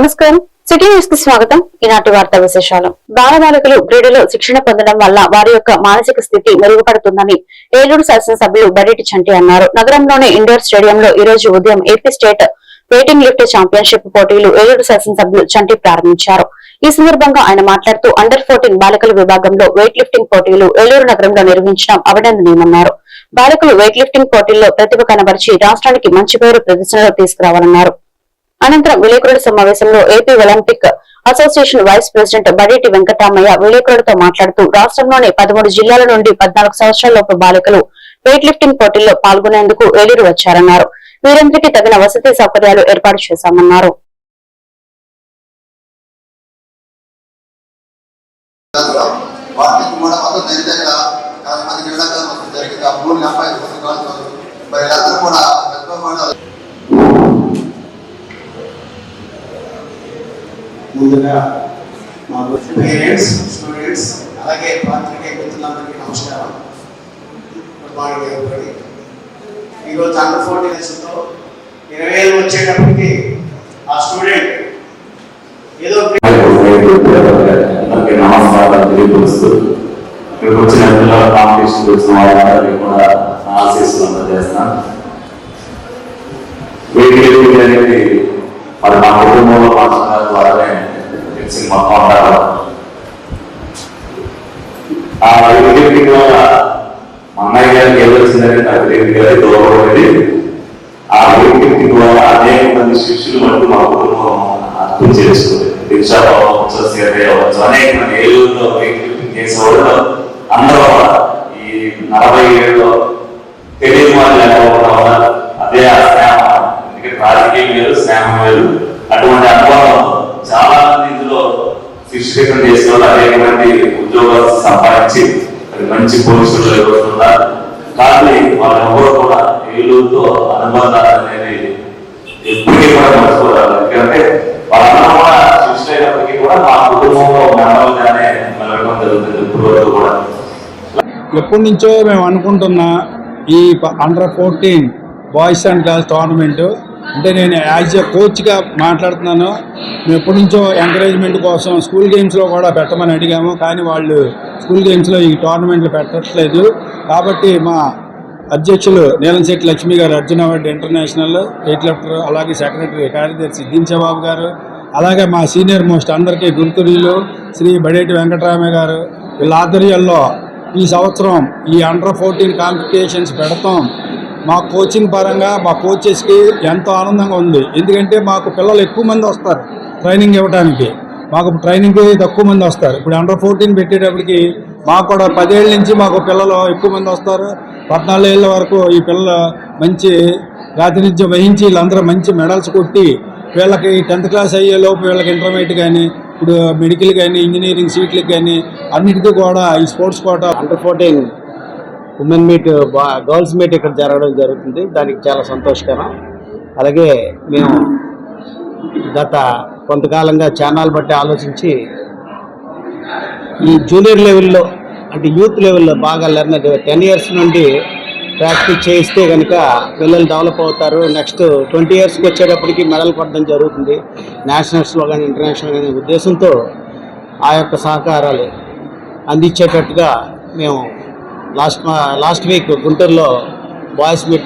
నమస్కారం. సిటీ న్యూస్కి స్వాగతం. ఈనాటి వార్తా విశేషాలు. బాలబాలికలు క్రీడలో శిక్షణ పొందడం వల్ల వారి యొక్క మానసిక స్థితి మెరుగుపడుతుందని ఏలూరు శాసనసభ్యులు బడేటి చంటి అన్నారు. నగరంలోని ఇండోర్ స్టేడియంలో ఈ రోజు ఉదయం ఏపీ స్టేట్ వెయిటింగ్ లిఫ్ట్ ఛాంపియన్షిప్ పోటీలు ఏలూరు శాసనసభ్యులు చంటి ప్రారంభించారు. ఈ సందర్భంగా ఆయన మాట్లాడుతూ అండర్ ఫోర్టీన్ బాలికల విభాగంలో వెయిట్ లిఫ్టింగ్ పోటీలు ఏలూరు నగరంలో నిర్వహించడం అభినందనీయమన్నారు. బాలికలు వెయిట్ లిఫ్టింగ్ పోటీల్లో ప్రతిభ కనబరిచి రాష్ట్రానికి మంచి పేరు ప్రదర్శనలో తీసుకురావాలన్నారు. అనంతరం విలేకరుల సమావేశంలో AP Olympic association vice president Badeti Venkataramaiah విలేకరులతో మాట్లాడుతూ రాష్ట్రంలోని పదమూడు జిల్లాల నుండి పద్నాలుగు సంవత్సరాలలోపు బాలికలు వెయిట్ లిఫ్టింగ్ పోటీల్లో పాల్గొనేందుకు ఏలూరు వచ్చారన్నారు. వీరందరికీ తగిన వసతి సౌకర్యాలు ఏర్పాటు చేశామన్నారు. దాంట్లో కూడా మొత్తం దగ్గర దగ్గర యాభై మంది క్రీడాకారులు జరిగింది ఆ మూడు డెబ్బై ఐదు మంది కాలుతారు మరి వీళ్ళందరూ కూడా పెద్ద కూడా ముందుగా మాకు పేరెంట్స్ స్టూడెంట్స్ అలాగే పాత్రికేయ మిత్రులందరికీ నమస్కారం. గుడ్ మార్నింగ్ ఎవరిబడి ఈరోజు అండర్ ఫోర్టీన్ ఇయర్స్తో ఇరవై ఏళ్ళు వచ్చేటప్పటికి ఆ స్టూడెంట్ ఏదో నమస్కారాలు తెలియపరుస్తూ ఇక్కడికి వచ్చిన పిల్లల కాంపిటీషన్ వచ్చిన వాళ్ళందరికీ కూడా నా ఆశీస్సులు అందజేస్తాను. వీటి వీటి అనేది మరి మా కుటుంబంలో మాట్లాడాల ద్వారానే సినిమా మొత్తం ఆ వీటి వల్ల మా అన్నయ్య గారికి ఏదో వచ్చిందంటే నాకు తెలియదు కదా దూరపడింది ఆ వీటి వల్ల అనేక మంది శిష్యులు మటుకు మా కుటుంబం అర్థం చేసుకుంది దీక్షాభావం అవ్వచ్చు సీరయ్య అవ్వచ్చు అనేక మంది ఏళ్ళలో వెయిట్ చేసేవాళ్ళు అందరూ ఈ నలభై ఏళ్ళలో తెలియని వాళ్ళు లేకపోవడం వల్ల అదే ఆ స్నేహం ఎందుకంటే రాజకీయం వేరు స్నేహం వేరు అటువంటి అనుభవం చాలా మంది ఇందులో శిక్షణ చేసిన వాళ్ళు అనేక మంది ఉద్యోగాలు సంపాదించి మంచి పోలీసులు ఎదుగుతున్నారు కానీ వాళ్ళెవరూ కూడా ఏలూరుతో అనుబంధాలు అనేది ఎప్పటికీ కూడా మర్చిపోరాదు ఎందుకంటే వాళ్ళందరూ కూడా శిష్యులు అయినప్పటికీ కూడా మా కుటుంబంలో మెంబర్గానే మెలగడం జరుగుతుంది ఇప్పుడు వరకు కూడా. ఎప్పటి నుంచో మేము అనుకుంటున్నా ఈ under fourteen boys and girls tournament అంటే నేను యాజ్ ఎ కోచ్గా మాట్లాడుతున్నాను. మేము ఎప్పటి నుంచో ఎంకరేజ్మెంట్ కోసం స్కూల్ గేమ్స్లో కూడా పెట్టమని అడిగాము. కానీ వాళ్ళు స్కూల్ గేమ్స్లో ఈ టోర్నమెంట్లు పెట్టట్లేదు. కాబట్టి మా అధ్యక్షులు నీలంశెట్టి లక్ష్మి గారు Arjuna award international eight lifter అలాగే సెక్రటరీ కార్యదర్శి దించబాబు గారు అలాగే మా సీనియర్ మోస్ట్ అందరికీ గుర్తురీలు శ్రీ బడేటి వెంకటరామయ్య గారు. వీళ్ళ ఆధ్వర్యంలో ఈ సంవత్సరం ఈ అండర్ ఫోర్టీన్ కాంపిటీషన్స్ పెడతాం. మా కోచింగ్ పరంగా మా కోచెస్కి ఎంతో ఆనందంగా ఉంది. ఎందుకంటే మాకు పిల్లలు ఎక్కువ మంది వస్తారు ట్రైనింగ్ ఇవ్వడానికి మాకు ట్రైనింగ్కి తక్కువ మంది వస్తారు. ఇప్పుడు అండర్ ఫోర్టీన్ పెట్టేటప్పటికి మాకు కూడా పదేళ్ళ నుంచి మాకు పిల్లలు ఎక్కువ మంది వస్తారు. పద్నాలుగేళ్ళ వరకు ఈ పిల్లలు మంచి ప్రాతినిధ్యం వహించి వీళ్ళందరూ మంచి మెడల్స్ కొట్టి వీళ్ళకి టెన్త్ క్లాస్ అయ్యేలోపు వీళ్ళకి ఇంటర్మీడియట్ కానీ ఇప్పుడు మెడికల్ కానీ ఇంజనీరింగ్ సీట్లకు కానీ అన్నిటికీ కూడా ఈ sports quota under fourteen women meet బా- గర్ల్స్ మీట్ ఇక్కడ జరగడం జరుగుతుంది. దానికి చాలా సంతోషకరం. అలాగే మేము గత కొంతకాలంగా ఛానల్ బట్టి ఆలోచించి ఈ జూనియర్ లెవెల్లో అంటే యూత్ లెవెల్లో బాగా లెర్న్ టెన్ ఇయర్స్ నుండి ప్రాక్టీస్ చేయిస్తే కనుక పిల్లలు డెవలప్ అవుతారు. నెక్స్ట్ ట్వంటీ ఇయర్స్కి వచ్చేటప్పటికి మెడల్ కొట్టడం జరుగుతుంది. నేషనల్స్లో కానీ ఇంటర్నేషనల్ కానీ ఉద్దేశంతో ఆ యొక్క సహకారాలు అందించేటట్టుగా మేము లాస్ట్ మా లాస్ట్ వీక్ గుంటూరులో బాయ్స్ మీట్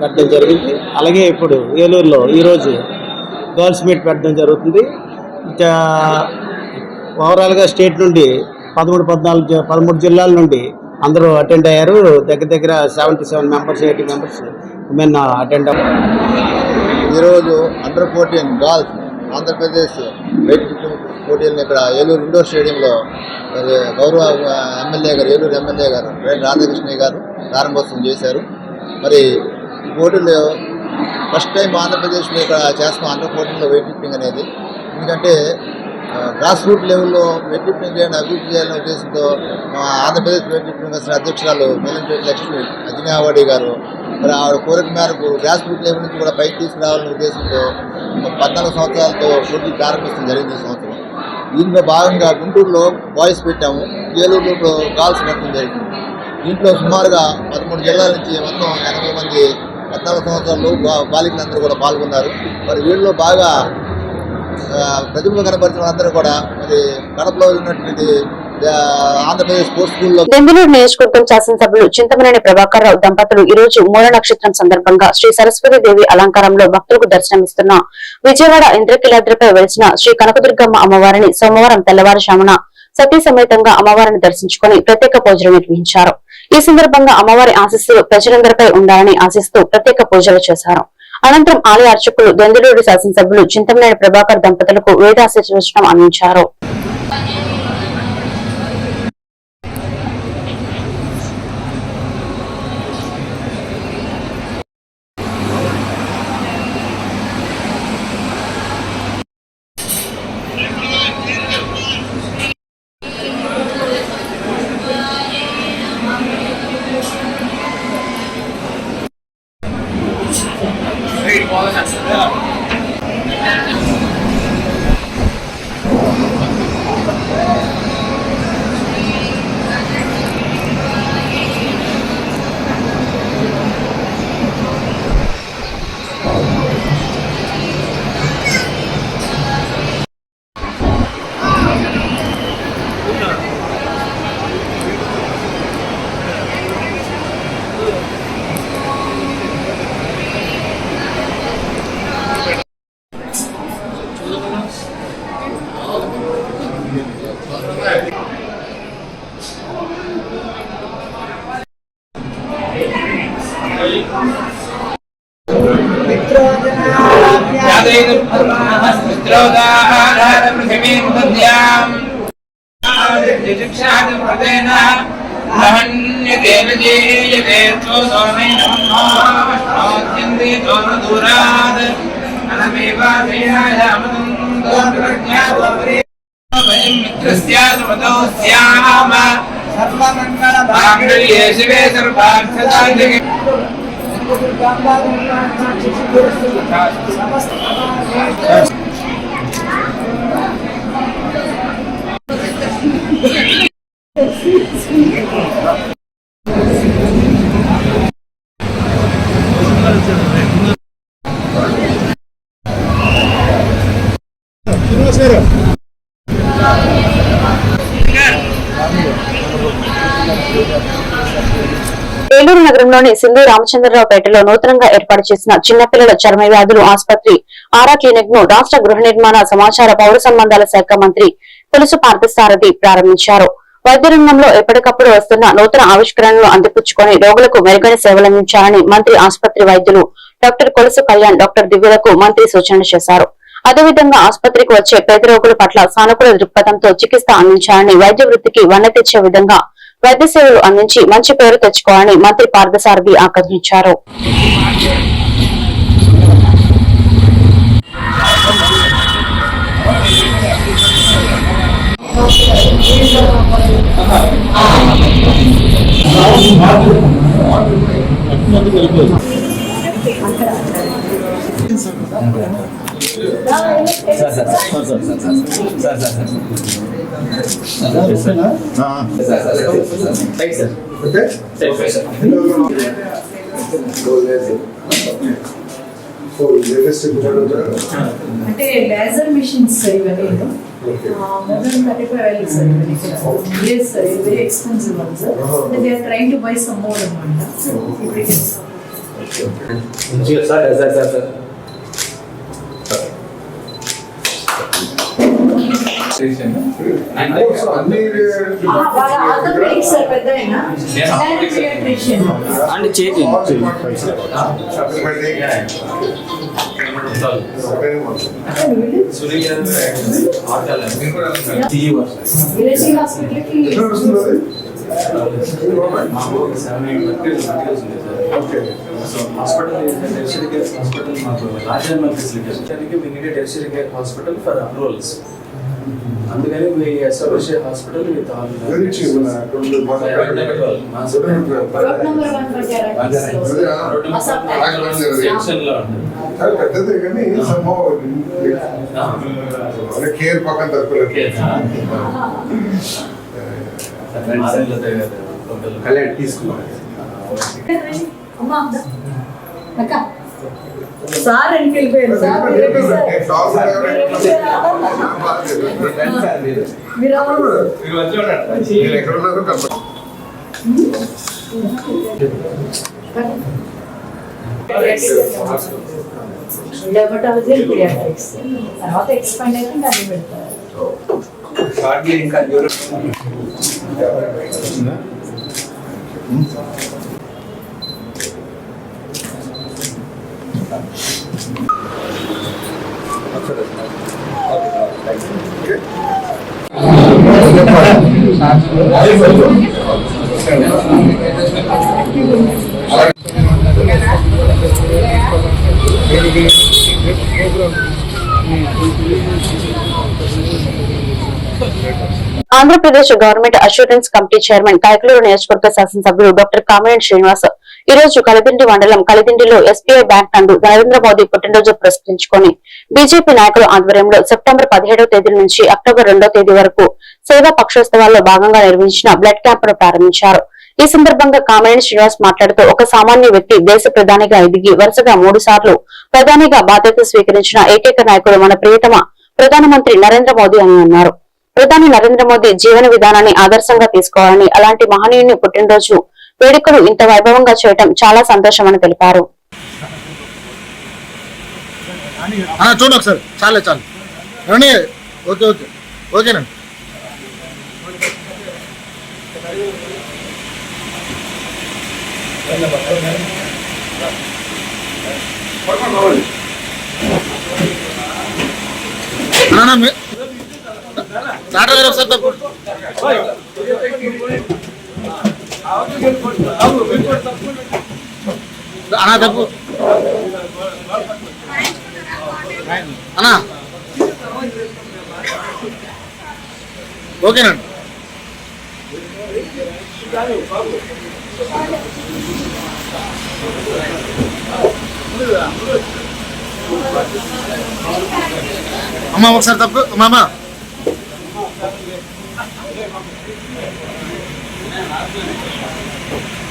పెట్టడం జరిగింది. అలాగే ఇప్పుడు ఏలూరులో ఈరోజు గర్ల్స్ మీట్ పెట్టడం జరుగుతుంది. ఓవరాల్గా స్టేట్ నుండి పదమూడు పద్నాలుగు పదమూడు జిల్లాల నుండి అందరూ అటెండ్ అయ్యారు. దగ్గర దగ్గర seventy seven members eighty members women attend అయ్యారు. ఈరోజు under fourteen girls Andhra Pradesh weight పోటీలను ఇక్కడ ఏలూరు ఇండోర్ స్టేడియంలో గౌరవ ఎమ్మెల్యే గారు ఏలూరు ఎమ్మెల్యే గారు రేణు రాధాకృష్ణయ్య గారు ప్రారంభోత్సవం చేశారు. మరి ఈ పోటీలు ఫస్ట్ టైం ఆంధ్రప్రదేశ్లో ఇక్కడ చేస్తాం అండర్ పోటీల్లో వెయిట్ లిఫ్టింగ్ అనేది. ఎందుకంటే గ్రాస్ రూట్ లెవెల్లో వెయిట్ లిఫ్టింగ్ చేయడం అభివృద్ధి చేయాలనే ఉద్దేశంతో ఆంధ్రప్రదేశ్ వెయిట్ లిఫ్టింగ్ అధ్యక్షురాలు నీలంపేట లక్ష్మి అజినావాడి గారు మరి ఆవిడ కోరిక మేరకు గ్యాస్ రూట్ లెవెల్ నుంచి కూడా బయట తీసుకురావాలనే ఉద్దేశంతో పద్నాలుగు సంవత్సరాలతో పోటీ ప్రారంభించడం జరిగింది ఈ సంవత్సరం. దీంట్లో భాగంగా గుంటూరులో బాయ్స్ పెట్టాము. ఏలూరులో గర్ల్స్ పెట్టడం జరిగింది. దీంట్లో సుమారుగా పదమూడు జిల్లాల నుంచి మొత్తం ఎనభై మంది పద్నాలుగు సంవత్సరాలు బాలికలందరూ కూడా పాల్గొన్నారు. మరి వీళ్ళలో బాగా ప్రతిభ కనపరిచిన వాళ్ళందరూ కూడా మరి కడపలో ఉన్నటువంటి ఆంధ్రప్రదేశ్ స్పోర్ట్స్ స్కూల్లో దెందులూరు నియోజకవర్గం శాసనసభ్యులు చింతమనేని ప్రభాకర్ రావు దంపతులు ఈ రోజు మూల నక్షత్రం సందర్భంగా శ్రీ సరస్వతి దేవి అలంకారంలో భక్తులకు దర్శనమిస్తున్న విజయవాడ ఇంద్రకీలాద్రిపై వెలిసిన శ్రీ కనకదుర్గమ్మ అమ్మవారిని సోమవారం తెల్లవారుజామున సతీ సమేతంగా అమ్మవారిని దర్శించుకుని ప్రత్యేక పూజలు నిర్వహించారు. ఈ సందర్భంగా అమ్మవారి ఆశీస్సులు ప్రజలందరిపై ఉండాలని ఆశిస్తూ ప్రత్యేక పూజలు చేశారు. అనంతరం ఆలయ అర్చకులు దెందులూరు శాసనసభ్యులు చింతమనేని ప్రభాకర్ దంపతులకు వేదాశీర్వచనం అందించారు. స్యామ సర్వమంగళ భాగ్యే శివే సర్వార్థదాయే సమస్త నగరంలోని సింధు రామచంద్రరావు పేటలో నూతనంగా ఏర్పాటు చేసిన చిన్నపిల్లల చర్మ వ్యాధులు ఆసుపత్రి ఆరా క్లినిక్ను రాష్ట్ర గృహ నిర్మాణ సమాచార పౌర సంబంధాల శాఖ మంత్రి పులుసు పార్థసారథి ప్రారంభించారు. వైద్య రంగంలో ఎప్పటికప్పుడు వస్తున్న నూతన ఆవిష్కరణలు అందిపుచ్చుకొని రోగులకు మెరుగైన సేవలందించాలని మంత్రి ఆసుపత్రి వైద్యులు డాక్టర్ కొలుసు కళ్యాణ్ డాక్టర్ దివ్యులకు మంత్రి సూచన చేశారు. అదేవిధంగా ఆసుపత్రికి వచ్చే పేద రోగుల పట్ల సానుకూల దృక్పథంతో చికిత్స అందించాలని వైద్య వృత్తికి వన్నె తెచ్చే విధంగా వైద్య సేవలు అందించి మంచి పేరు తెచ్చుకోవాలని మంత్రి పార్థసారథి ఆకాంక్షించారు అంటే లేజర్ మిషన్స్ సార్ ఇవన్నీ మొబైల్ థర్టీ ఫైవ్ వెళ్ళి సార్ ఇవన్నీ లేదు సార్ ఇది వెరీ ఎక్స్పెన్సివ్ వన్ సార్ అంటే they are trying to buy some more అనమాట ఆర్థోపెడిక్ సార్ పెద్ద అయినా పీడియాట్రిషియన్ అంటే చేతి విలేజ్ హాస్పిటల్కి so hospital tertiary care hospital మాకు లార్జ్ అండ్ ఫెసిలిటీస్ దానికి we need tertiary care hospital for approvals అందుకని మీ establish hospital with all road number one section లో ఉంటుంది పెద్దది కానీ సంభవం కేర్ పక్కన తప్పలేదు కళ్యాణ్ తీసుకున్నాను అమ్మా అక్క సార్ అని పిలిపారు సార్ మీరు ఎవరు? మీరు ఎక్కడ ఉన్నారో కనపడదు. డెర్మటాలజీ అండ్ పీడియాట్రిక్స్ తర్వాత ఎక్స్పాండ్ అయితే ఇంకా అన్ని పెడతారు Andhra Pradesh government assurance committee chairman Kaikaluru నియోజకవర్గ శాసనసభ్యులు డాక్టర్ కామినేని శ్రీనివాస్ ఈ రోజు కలిదిండి మండలం కలిదిండిలో ఎస్బీఐ బ్యాంక్ నందు నరేంద్ర మోదీ పుట్టినరోజు పురస్కరించుకొని బీజేపీ నాయకుల ఆధ్వర్యంలో సెప్టెంబర్ పదిహేడవ తేదీ నుంచి అక్టోబర్ రెండో తేదీ వరకు సేవా పక్షోత్సవాల్లో భాగంగా నిర్వహించిన బ్లడ్ క్యాంప్ను ప్రారంభించారు. ఈ సందర్భంగా కామినేని శ్రీనివాస్ మాట్లాడుతూ ఒక సామాన్య వ్యక్తి దేశ ప్రధానిగా ఎదిగి వరుసగా మూడు సార్లు ప్రధానిగా బాధ్యత స్వీకరించిన ఏకైక నాయకుడు మన ప్రియతమ ప్రధానమంత్రి నరేంద్ర మోదీ అని అన్నారు. ప్రధాని నరేంద్ర మోదీ జీవన విధానాన్ని ఆదర్శంగా తీసుకోవాలని అలాంటి మహనీయుని పుట్టినరోజు వేడుకలు ఇంత వైభవంగా చేయటం చాలా సంతోషమని తెలిపారు. చూడండి ఒకసారి. చాలే చాలు. ఏమండి ఓకే ఓకే. ఓకేనండి. అన్నా, డాక్టర్ గారు ఒకసారి అన్నా తప్పు అన్నా. ఓకేనండి అమ్మ ఒకసారి తప్పు మామ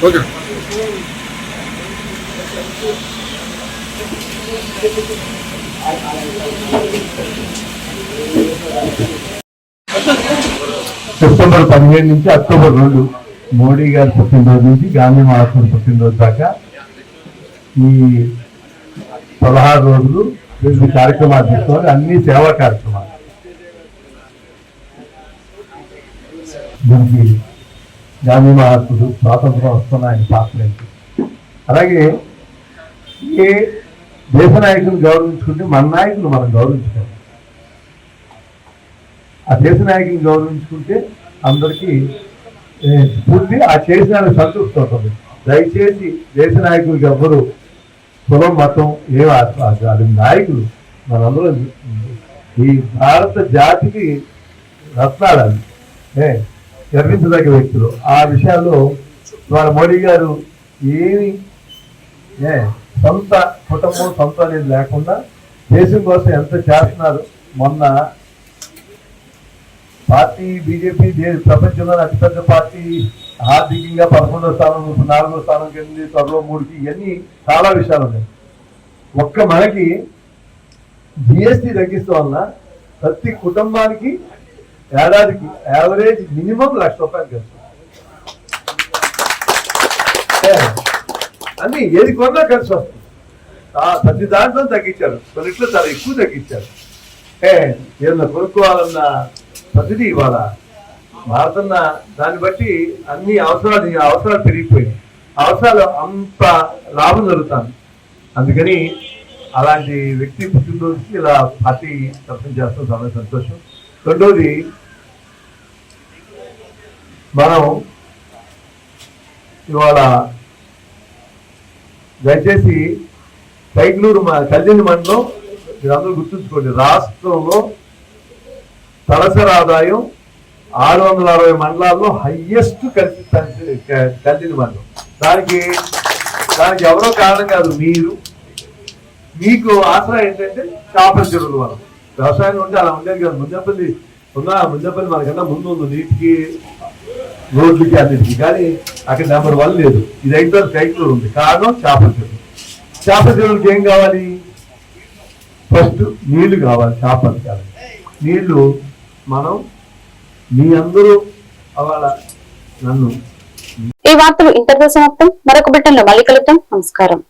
ఓకే. సెప్టెంబర్ పదిహేను నుంచి అక్టోబర్ రెండు మోడీ గారి పుట్టినరోజు నుంచి గాంధీ మహాత్ముడి పుట్టినరోజు దాకా ఈ పదహారు రోజులు వివిధ కార్యక్రమాలు తీసుకోవాలి. అన్ని సేవా కార్యక్రమాలు. దీనికి గాంధీ మహాత్ముడు స్వాతంత్రం వస్తున్న ఆయన పాత్ర అలాగే ఏ దేశ నాయకులు గౌరవించుకుంటే మన నాయకులు మనం గౌరవించుకోవాలి. ఆ దేశ నాయకుని గౌరవించుకుంటే అందరికీ స్ఫూర్తి ఆ చేసిన సంతృప్తి అవుతుంది. దయచేసి దేశ నాయకులకి ఎవ్వరు కులం మతం ఏం అది నాయకులు మనందరం ఈ భారత జాతికి రత్నాలు ఏ గర్వించదగ్గ వ్యక్తులు. ఆ విషయాల్లో ఇవాళ మోడీ గారు ఏమి ఏ సొంత కుటుంబం సొంత అనేది లేకుండా దేశం కోసం ఎంత చేస్తున్నారు. మొన్న పార్టీ బీజేపీ ప్రపంచంలో అతిపెద్ద పార్టీ ఆర్థికంగా పదకొండో స్థానం నాలుగో స్థానం కింద త్వరలో మూడుకి ఇవన్నీ చాలా విషయాలు ఉన్నాయి. ఒక్క మనకి జిఎస్టీ తగ్గిస్తూ వలన ప్రతి కుటుంబానికి ఏడాదికి యావరేజ్ మినిమం లక్ష రూపాయలు ఖర్చు. ఏ, అన్ని ఏది కొన్నా ఖర్చు వస్తుంది. ప్రతి దాంట్లో తగ్గించారు. కొన్నిట్లో చాలా ఎక్కువ తగ్గించారు. ఏ ఏదైనా కొనుక్కోవాలన్న ప్రతిదీ ఇవాళ మారుతున్న దాన్ని బట్టి అన్ని అవసరాలు అవసరాలు పెరిగిపోయినాయి అవసరాలు అంత లాభం జరుగుతాను అందుకని అలాంటి వ్యక్తి పుట్టినరోజుకి ఇలా పార్టీ తరఫున చేస్తాం. చాలా సంతోషం. రెండోది మనం ఇవాళ దయచేసి కైగ్లూరు మా కల్దిని మండలం మీరందరూ గుర్తుంచుకోండి రాష్ట్రంలో తలసరి ఆదాయం ఆరు వందల అరవై మండలాల్లో హయ్యెస్ట్ కలిసి కలిదిని మండలం. దానికి దానికి ఎవరో కారణం కాదు మీరు. మీకు ఆసరా ఏంటంటే కాపర్ చెరువులు మనం వ్యవసాయం ఉంటే అలా ఉండేది కదా. ముందపల్లి ఉన్న ముందపల్లి మనకన్నా ముందు ఉంది నీటికి రోడ్లకి అన్నిటికి. కానీ అక్కడ నెంబర్ వన్ లేదు. ఇది అయితే సైకిల్ ఉంది. కారణం చేపల చెరువు. చేపల చెరువులకి ఏం కావాలి? ఫస్ట్ నీళ్ళు కావాలి చేపలు కావాలి నీళ్ళు మనం మీ అందరూ అవాళ నన్ను ఈ వార్తలు ఇంతటితో మొత్తం మరొక బిడ్డలో మళ్ళీ కలుద్దాం. నమస్కారం.